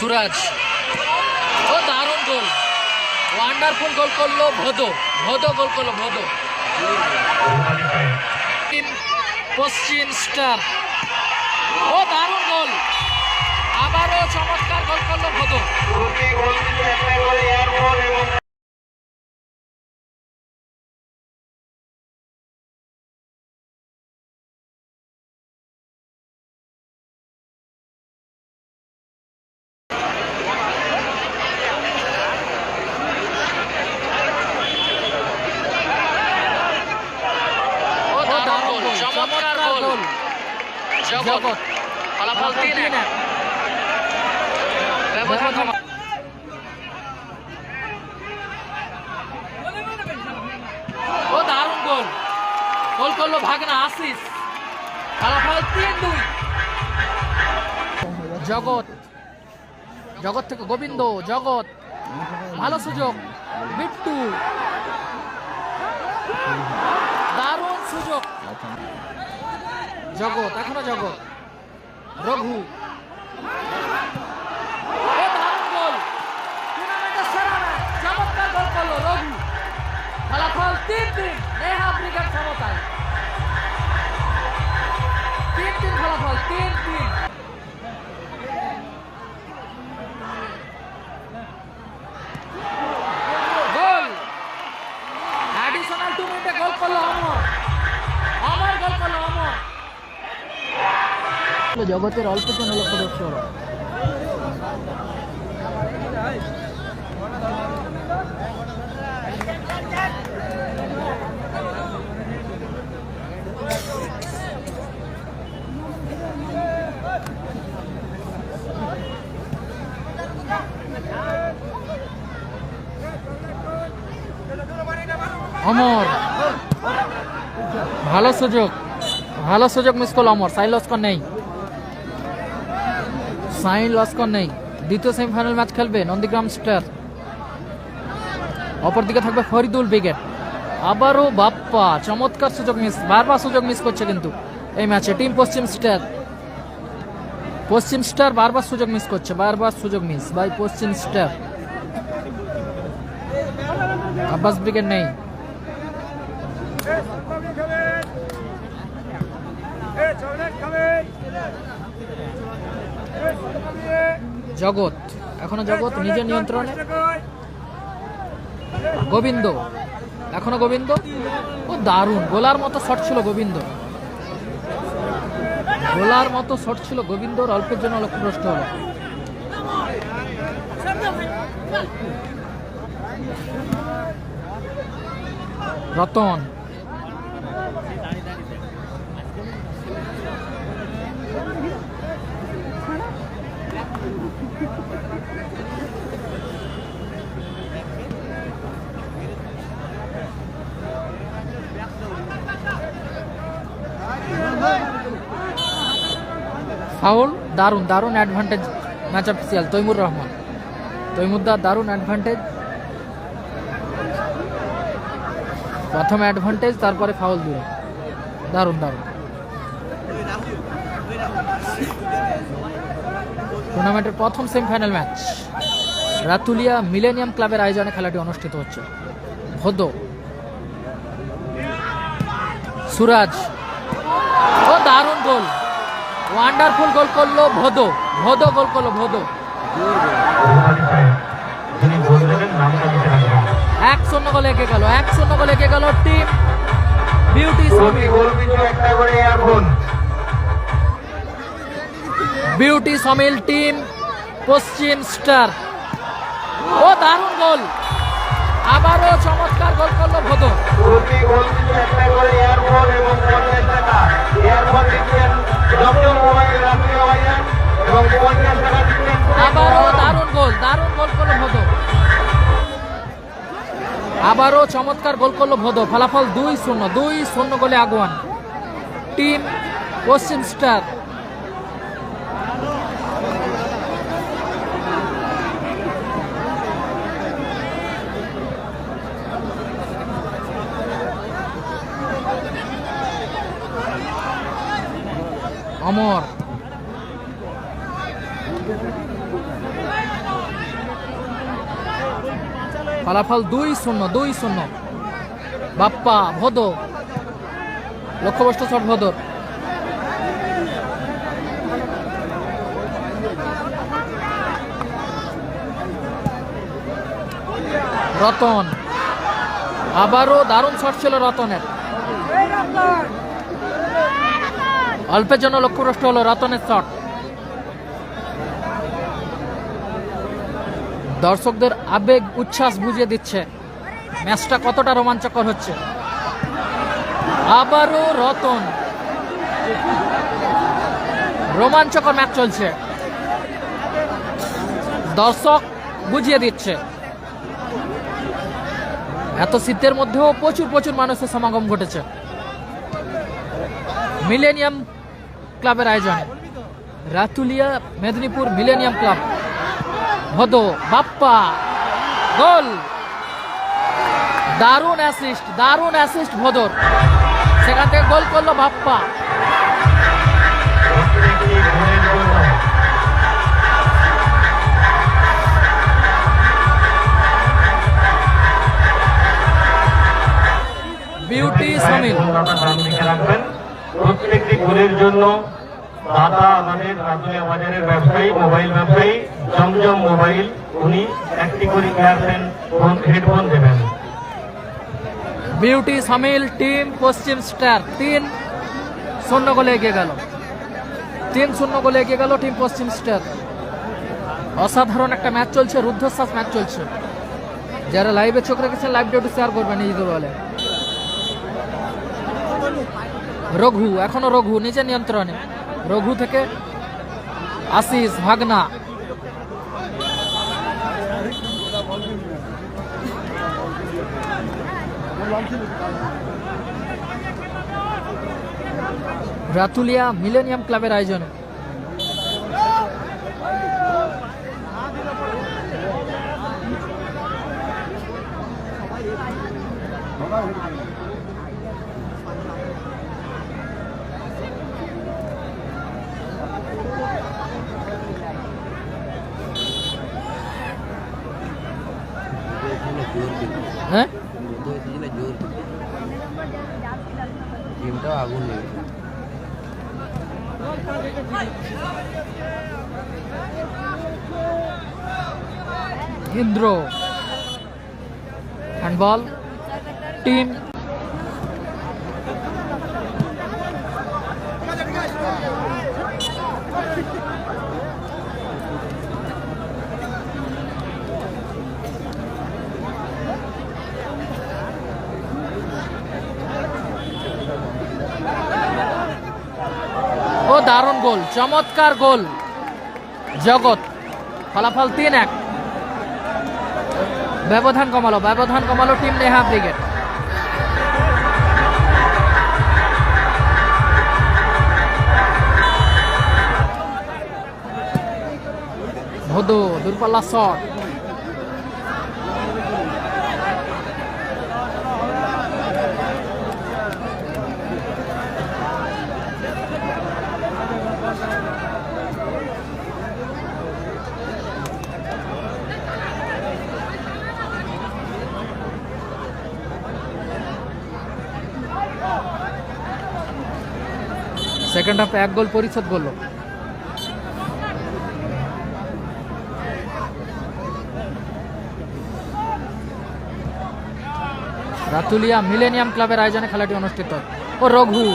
সুরাজ। ও দারুণ গোল। ওয়ান্ডারফুল গোল করল ভদো। ভদো গোল করল ভদো। পশ্চিম স্টার ও দারুণ গোল আবারও চমৎকার গোল করল ভদো ও দারুণ গোল চমৎকার গোল জগৎ ফলাফল তিন এক ব্যবধান কমা- ও দারুণ গোল। গোল করল ভাগনা আশিস। ফলাফল তিন দুই জগৎ। জগৎ থেকে গোবিন্দ, জগৎ। ভালো সুযোগ। বিট্টু দারুণ সুযোগ। জগৎ, এখনও জগৎ। রঘু। ফলাফল তিন তিন, নেহা ব্রিগেড সমতায়। তিন তিন ফলাফল, তিন তিন। জগতের অল্প জন লক্ষ্য দর্শক অমর। ভালো সুযোগ। ভালো সুযোগ, মিস করল অমর। সাইন লস্কর নেই। সাইন লস্কর নেই। দ্বিতীয় সেমিফাইনাল ম্যাচ খেলবে নন্দীগ্রাম স্টার। অপরদিকে থাকবে ফরিদুল ব্রিগেড। আবারও বাপ্পা। চমৎকার সুযোগ, মিস। বারবার সুযোগ মিস করছে কিন্তু এই ম্যাচে টিম পশ্চিম স্টার। পশ্চিম স্টার বারবার সুযোগ মিস করছে। বারবার সুযোগ miss by Paschim Star. Abbas Brigade নেই। জগৎ এখনও জগৎ নিজের নিয়ন্ত্রণে। গোবিন্দ এখনও গোবিন্দ? ও দারুণ গোলার মতো শট ছিল গোবিন্দ। গোলার মতো শট ছিল গোবিন্দর অল্পের জন্য লক্ষ্যভ্রষ্ট হলো। রতন ফাউল, দারুণ দারুণ advantage match official Taimur Rahman. তৈমুদ্দার দারুণ অ্যাডভান্টেজ প্রথম অ্যাডভান্টেজ তারপরে ফাউল দিল দারুণ দারুণ। টুর্নামেন্টের প্রথম সেমিফাইনাল ম্যাচ রাতুলিয়া মিলেনিয়াম ক্লাবের আয়োজনে খেলাটি অনুষ্ঠিত হচ্ছে। ভদো সুরাজ। ও দারুণ গোল। ওয়ান্ডারফুল গোল করল ভদো। ভদো গোল করল ভদো। এক শূন্য গোলে এগিয়ে গেল এক শূন্য গোলে এগিয়ে গেল team Beauty Beauty Samil team Paschim Star ও দারুণ গোল আবারও চমৎকার গোল করল ভদো। প্রতি গোল পিছু একটা করে এয়ারফোন এবং পঞ্চাশ টাকা এয়ারফোন দিচ্ছেন ডক্টর মোবাইল রাত্রি আওয়াজান এবং পঞ্চাশ টাকা দিচ্ছেন আবারও দারুণ গোল দারুণ গোল করল ভদো। আবারও চমৎকার গোল করল ভদো। ফলাফল দুই শূন্য দুই শূন্য গোলে আগুয়ান। টিম পশ্চিম স্টার অমর। ফলাফল দুই শূন্য দুই শূন্য। বাপ্পা ভদ লক্ষ্যবস্তু শট ভদর। রতন। আবারও দারুণ শট ছিল রতনের। অল্পের জন্য লক্ষ্যভ্রষ্ট হলো রতনের শট দর্শকদের আবেগ, উচ্ছ্বাস বুঝিয়ে দিচ্ছে। ম্যাচটা কতটা রোমাঞ্চকর হচ্ছে। আবারও রতন। রোমাঞ্চকর ম্যাচ চলছে। দর্শক বুঝিয়ে দিচ্ছে। এত শীতের মধ্যেও প্রচুর প্রচুর মানুষের সমাগম ঘটেছে। মিলেনিয়াম ক্লাবের আয়োজনে। Ratulia Medinipur millennium club. Bhod, Bappa, goal. দারুণ অ্যাসিস্ট দারুণ অ্যাসিস্ট ভদর। সেখান থেকে গোল করল বাপ্পা। বিউটি সামিল। প্রত্যেকটি গোলের জন্য দাদা আমাদের রাতুলিয়া বাজারের ব্যবসায়ী, মোবাইল ব্যবসায়ী, জমজম মোবাইল, উনি একটি করে ইয়ারফোন ফোন, হেডফোন দেবেন। Beauty Samil team, Paschim Star তিন, শূন্য গোলে এগিয়ে গেল। তিন, শূন্য গোলে এগিয়ে গেল টিম পশ্চিম স্টার। অসাধারণ একটা ম্যাচ চলছে, রুদ্ধশ্বাস ম্যাচ চলছে। যারা লাইভে চোখ রেখেছেন লাইভ ডিউটি শেয়ার করবেন নিজেদের বলে রঘু এখনও রঘু নিজের নিয়ন্ত্রণে। রঘু থেকে আশিস ভাগনা। রাতুলিয়া মিলেনিয়াম ক্লাবের আয়োজনে। হ্যাঁ গেমটাও আগুন লেগে ইন্দ্র হ্যান্ডবল টিম ও দারুণ গোল, চমৎকার গোল। জগৎ, ফলাফল তিন এক। ব্যবধান কমালো ব্যবধান কমালো টিম নেহা ব্রিগেড। ভদু দূরপাল্লা শট সেকেন্ড হাফে এক গোল পরিশোধ করল। রাতুলিয়া মিলেনিয়াম ক্লাবের আয়োজনে খেলাটি অনুষ্ঠিত ও Raghu.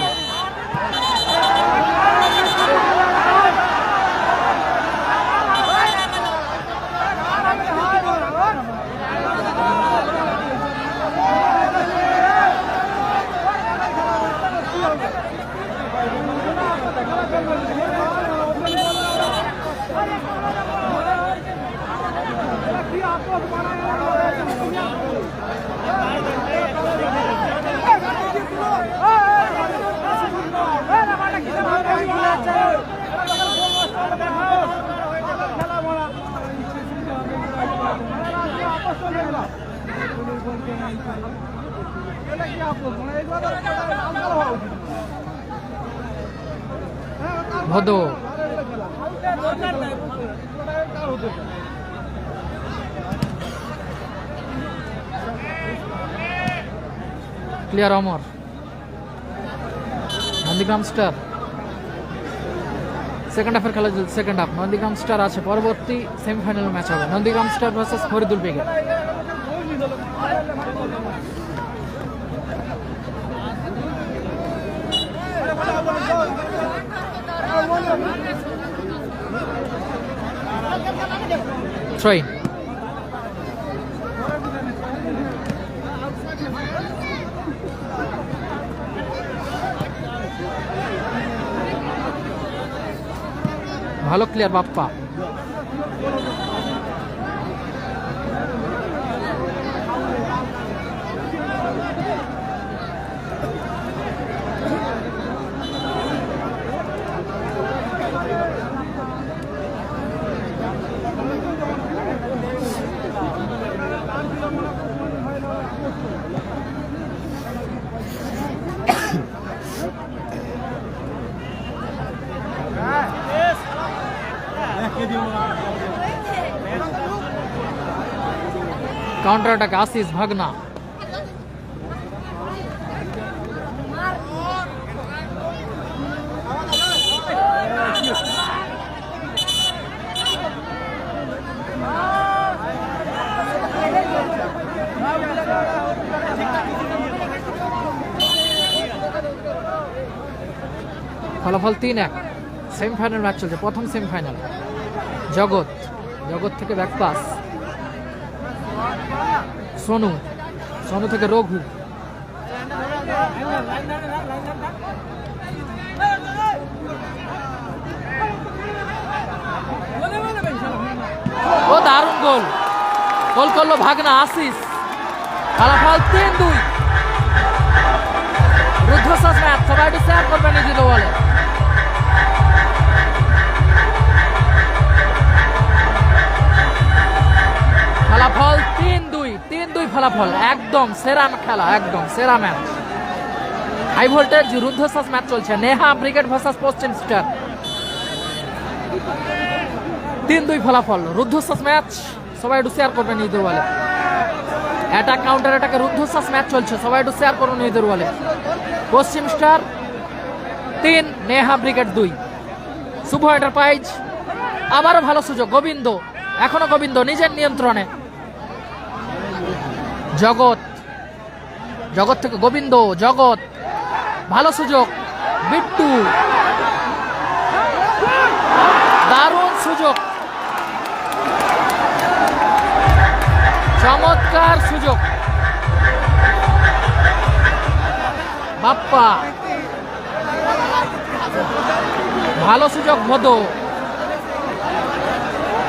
Clear Amar. Nandigram Star. Second হাফের খেলা চলছে সেকেন্ড হাফ নন্দীগ্রাম স্টার আছে, পরবর্তী সেমিফাইনাল ম্যাচ হবে। নন্দীগ্রাম স্টার ভার্সেস ফরিদুল বেগের থ্রোইন ভালো ক্লিয়ার বাপ্পা। কাউন্টার অ্যাটাক আসিস ভাগনা। ফলাফল তিন এক। সেমিফাইনাল ম্যাচ চলছে, প্রথম সেমিফাইনাল। জগৎ জগৎ থেকে ব্যাক পাস সোনু সোনু থেকে রঘু। ও দারুণ গোল। গোল করল ভাগনা আশিস। ফলাফল তিন দুই। বলে ফলাফল তিন ফলাফল, একদম সেরা খেলা, একদম সেরা ম্যাচ হাই ভোল্টেজ রুদ্ধশ্বাস ম্যাচ চলছে। Neha Brigade versus Paschim Star তিন দুই ফলাফল রুদ্ধশ্বাস ম্যাচ সবাই একটু শেয়ার করবেন নিজের বলে অ্যাটাক কাউন্টার অ্যাটাকে রুদ্ধশ্বাস ম্যাচ চলছে। সবাই একটু শেয়ার করুন নিজের বলে পশ্চিম স্টার তিন, নেহা ব্রিগেড দুই। শুভ এন্টারপ্রাইজ আবারও ভালো সুযোগ। গোবিন্দ, এখনও গোবিন্দ, নিজের নিয়ন্ত্রণে। জগৎ। জগৎ থেকে গোবিন্দ, জগৎ। ভালো সুযোগ, বিট্টু। দারুণ সুযোগ। চমৎকার সুযোগ। বাপ্পা। ভালো সুযোগ ভদ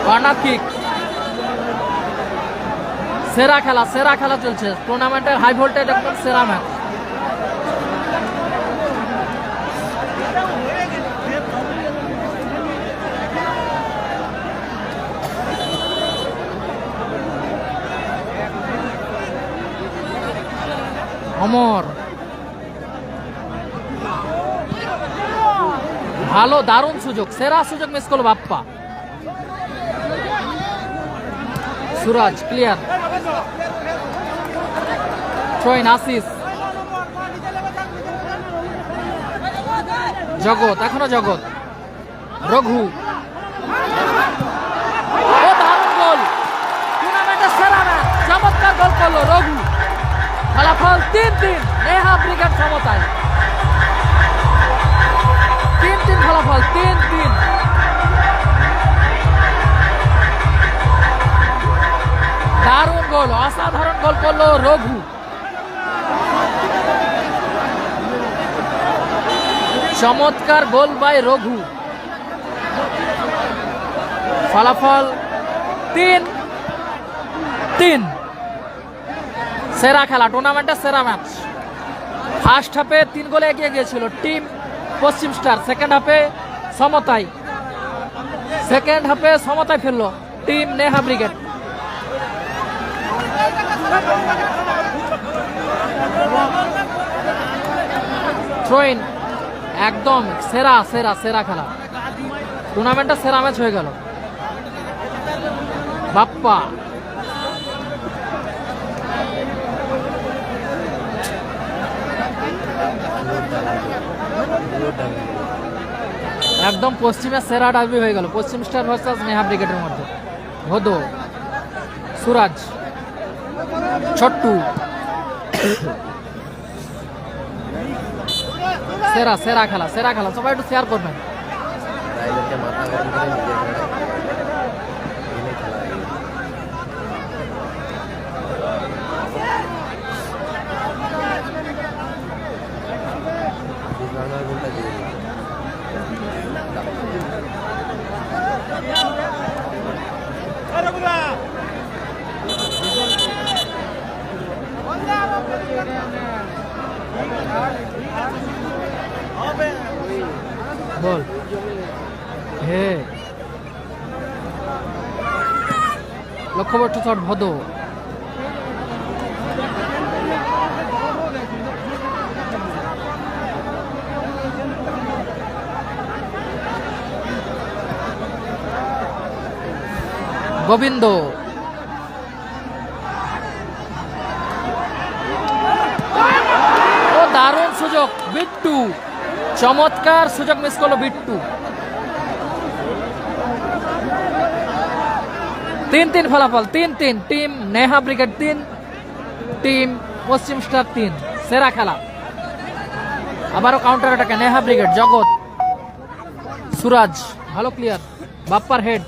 কর্নার কিক সেরা খেলা সেরা খেলা চলছে। টুর্নামেন্টের হাই ভোল্টেজ একদম সেরা ম্যাচ অমর। ভালো, দারুণ সুযোগ, সেরা সুযোগ মিস করল বাপ্পা। সুরাজ ক্লিয়ার ট্রয়েন আসিস জগৎ, এখনও জগৎ। রঘু। চমৎকার গোল করল রঘু। ফলাফল তিন তিন। নেহা ব্রিগেড সমতায় তিন তিন ফলাফল, তিন তিন। দারুণ গোল, অসাধারণ গোল করল রঘু। চমৎকার গোল বাই রঘু। ফলাফল তিন তিন। সেরা খেলা টুর্নামেন্টের সেরা ম্যাচ ফার্স্ট হাফে তিন গোলে এগিয়ে গিয়েছিল টিম পশ্চিম স্টার সেকেন্ড হাফে সমতায় সেকেন্ড হাফে সমতায় ফেলল টিম নেহা ব্রিগেড। থ্রোইন একদম সেরা সেরা সেরা খেলা। টুর্নামেন্টটা সেরা ম্যাচ হয়ে গেল। বাপ্পা। একদম পশ্চিমের সেরা ডার্বি হয়ে গেল। পশ্চিম স্টার ভার্সাস নেহা ব্রিগেডের মধ্যে। হদো। সুরাজ। ছোট্টু সেরা সেরা খেলা সেরা খেলা। সবাই একটু শেয়ার করবেন রাইডারকে মাথা গরম করে নিজে এনে খেলা হয়। বাংলার গোলটা দিয়ে দিল। বল হে লক্ষ্যবর্ষ শট ভদ। গোবিন্দ। ও দারুণ সুযোগ বিট্টু। চমৎকার সুযোগ মিস করল বিট্টু। তিন তিন ফলাফল, তিন তিন। টিম নেহা ব্রিগেড তিন, টিম পশ্চিম স্টার তিন। সেরা খেলা। আবারও কাউন্টার অ্যাটাকে নেহা ব্রিগেড, জগৎ, সুরাজ, ভালো ক্লিয়ার বাপ্পার হেড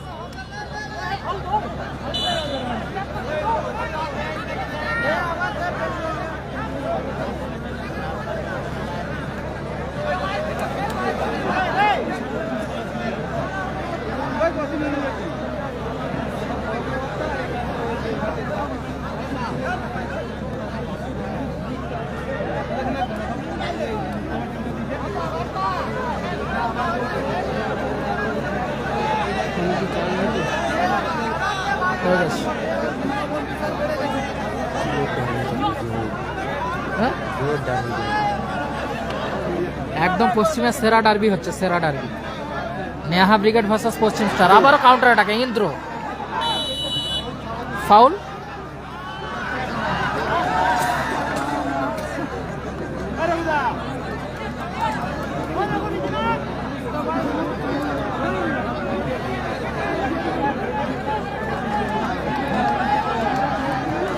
একদম পশ্চিমে সেরা ডার্বি হচ্ছে, সেরা ডার্বি। নেহা ব্রিগেড ভার্সাস পশ্চিম স্টার। আবারও কাউন্টার অ্যাটাকে ইন্দ্র। ফাউল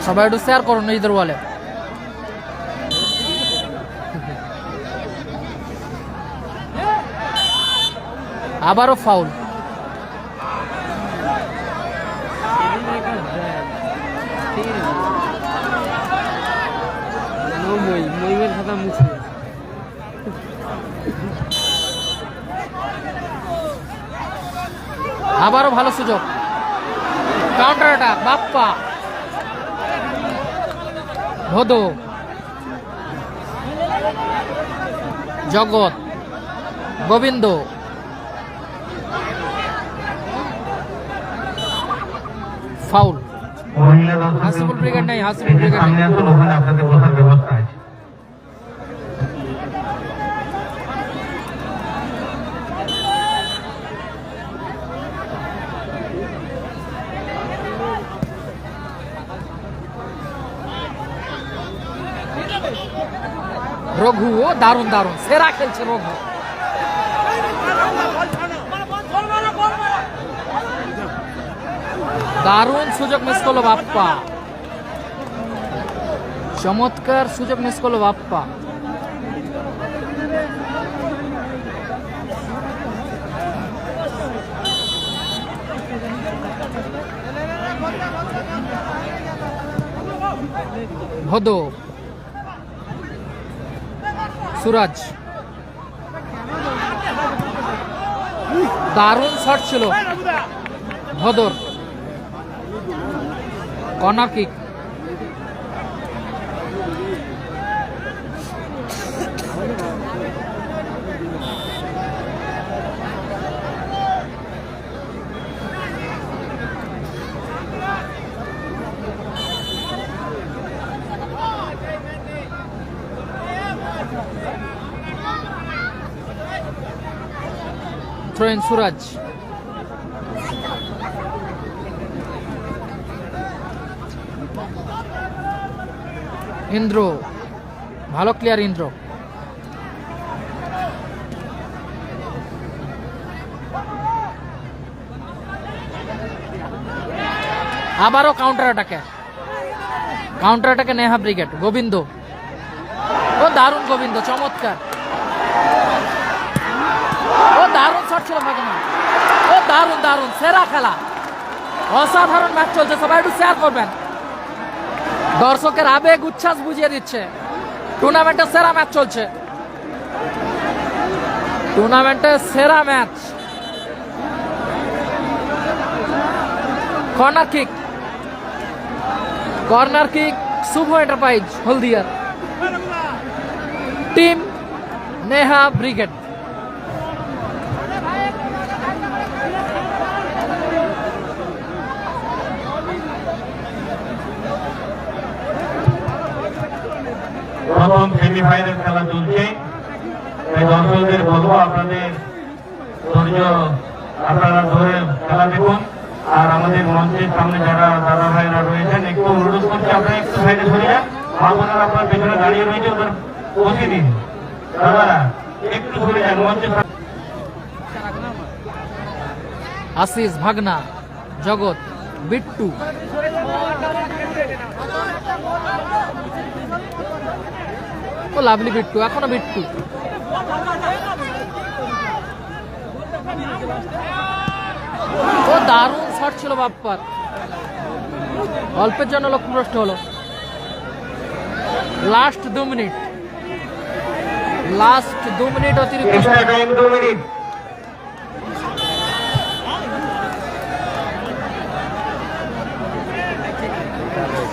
সবাই একটু শেয়ার করুন নিজেদের বলে আবারও ফাউল। আবারও ভালো সুযোগ। Counter attack Bappa. Bhodo. Jagat. Gobinda foul মহিলা দর্শকদের হাসিবুল ব্রিগেড নেই, হাসিবুল এই যে ব্রিগেড সামনে নেই। আসুন ওখানে আপনাদের বসার ব্যবস্থা আছে রঘু ও দারুণ দারুণ সেরা খেলছে রঘু দারুণ সুযোগ মিস করল বাপ্পা। চমৎকার সুযোগ মিস করল বাপ্পা। ভদো। সুরাজ। দারুণ শট ছিল। ভদর। Corner kick. সুরাজ। ইন্দ্র। ভালো ক্লিয়ার ইন্দ্র। আবারও কাউন্টার অ্যাটাকে কাউন্টার অ্যাটাকে নেহা ব্রিগেড, গোবিন্দ। ও দারুণ গোবিন্দ, চমৎকার। ও দারুণ শট ছিল ভাগনা ও দারুণ দারুণ, সেরা খেলা। অসাধারণ ম্যাচ চলছে, সবাই একটু শেয়ার করবেন। দর্শকের আবেগ উচ্ছ্বাস বুঝিয়ে দিচ্ছে। টুর্নামেন্টের সেরা ম্যাচ চলছে। টুর্নামেন্টের সেরা match. Corner kick. Corner kick Shubho enterprise হলদিয়ার। Team Neha Brigade. প্রথম সেমিফাইনাল খেলা চলছে। তাই দর্শকদের বলব, আপনাদের ধৈর্য আপনারা ধরে খেলা দেখুন। আর আমাদের মঞ্চের সামনে যারা দাদা ভাইরা রয়েছেন, একটু অনুরোধ করছি, আপনারা একটু সাইডে সরে যান। মা বোনেরা আপনার পেছনে দাঁড়িয়ে রয়েছে, ওদের বসে দিন। একটু সরে যান মঞ্চের আশিস, ভাগনা, জগৎ, বিট্টু। ও লাভলি বিট্টু এখনও বিট্টু। ও দারুণ শট ছিল বাপ্পার। অল্পের জন্য লক্ষ্যভ্রষ্ট হলো। লাস্ট দু মিনিট লাস্ট দু মিনিট অতিরিক্ত এক্সট্রা সময়। টাইম দু মিনিট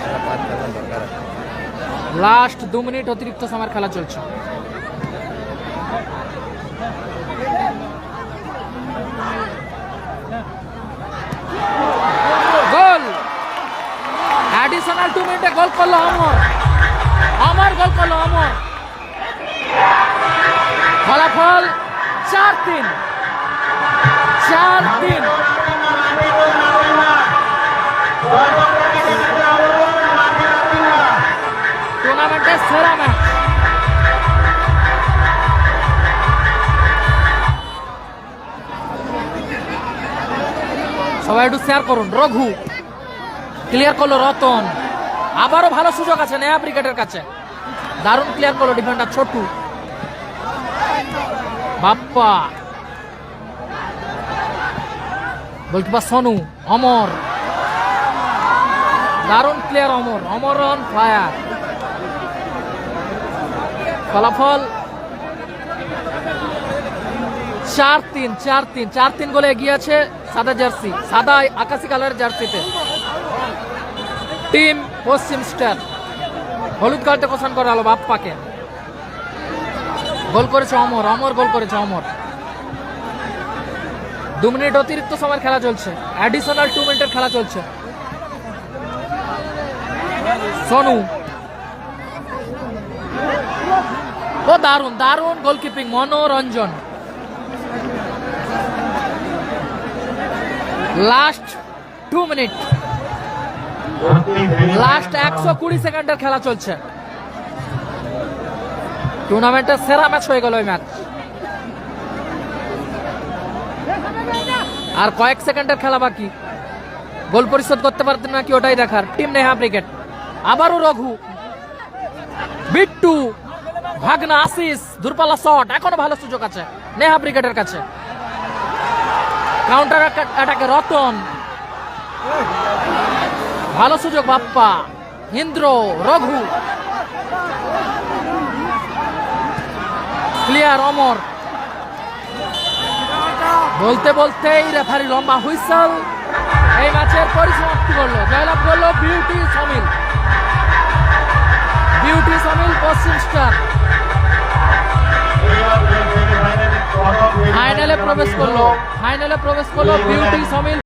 খেলা পাঁচ খেলার দরকার আছে লাস্ট দু মিনিট অতিরিক্ত সময়ের খেলা চলছে। গোল! অ্যাডিশনাল টু মিনিটে গোল করল অমর। অমর গোল করল অমর। ফলাফল চার তিন চার তিন ম্যাচ সবাই একটু শেয়ার করুন। রঘু ক্লিয়ার করল রতন। আবারও ভালো সুযোগ আছে নেয়া ব্রিগেডের কাছে। দারুণ ক্লিয়ার করল ডিফেন্ডার ছোটু। বাপ্পা। গোলকিপার সনু, অমর। দারুণ player Amar. Amar on fire ফলাফল চার তিন চার তিন চার তিন গোলে এগিয়ে আছে সাদা জার্সি সাদা আকাশি কালারের জার্সিতে। Team Paschim star. হলুদ কার্ডে কোশান করা হলো বাপ্পাকে। গোল করেছে অমর অমর গোল করেছে অমর। দু মিনিট অতিরিক্ত সময়ের খেলা চলছে। অ্যাডিশনাল টু মিনিটের খেলা চলছে। সোনু ও দারুণ দারুণ গোলকিপিং Manoranjan. Last two minute last একশো কুড়ি সেকেন্ডের খেলা চলছে। টুর্নামেন্টের সেরা ম্যাচ হয়ে গেল ওই ম্যাচ আর কয়েক সেকেন্ডের খেলা বাকি। গোল পরিশোধ করতে পারতেন নাকি ওটাই দেখার। টিম নেহা ক্রিকেট আবারও রঘু। বিট্টু। ভাগনা, আশিস দূরপাল্লা শট এখনও ভালো সুযোগ আছে। নেহা ব্রিগেডের কাছে। কাউন্টার অ্যাটাকে রতন। ভালো সুযোগ, বাপ্পা। ইন্দ্র, রঘু। ক্লিয়ার অমর। বলতে বলতেই রেফারি লম্বা হুইসেল। এই ম্যাচের পরিসমাপ্তি করল। জয়লাভ করল Beauty Samil Beauty Samil Paschim Star. ফাইনালে প্রবেশ করল ফাইনালে প্রবেশ করল বিউটি সমিল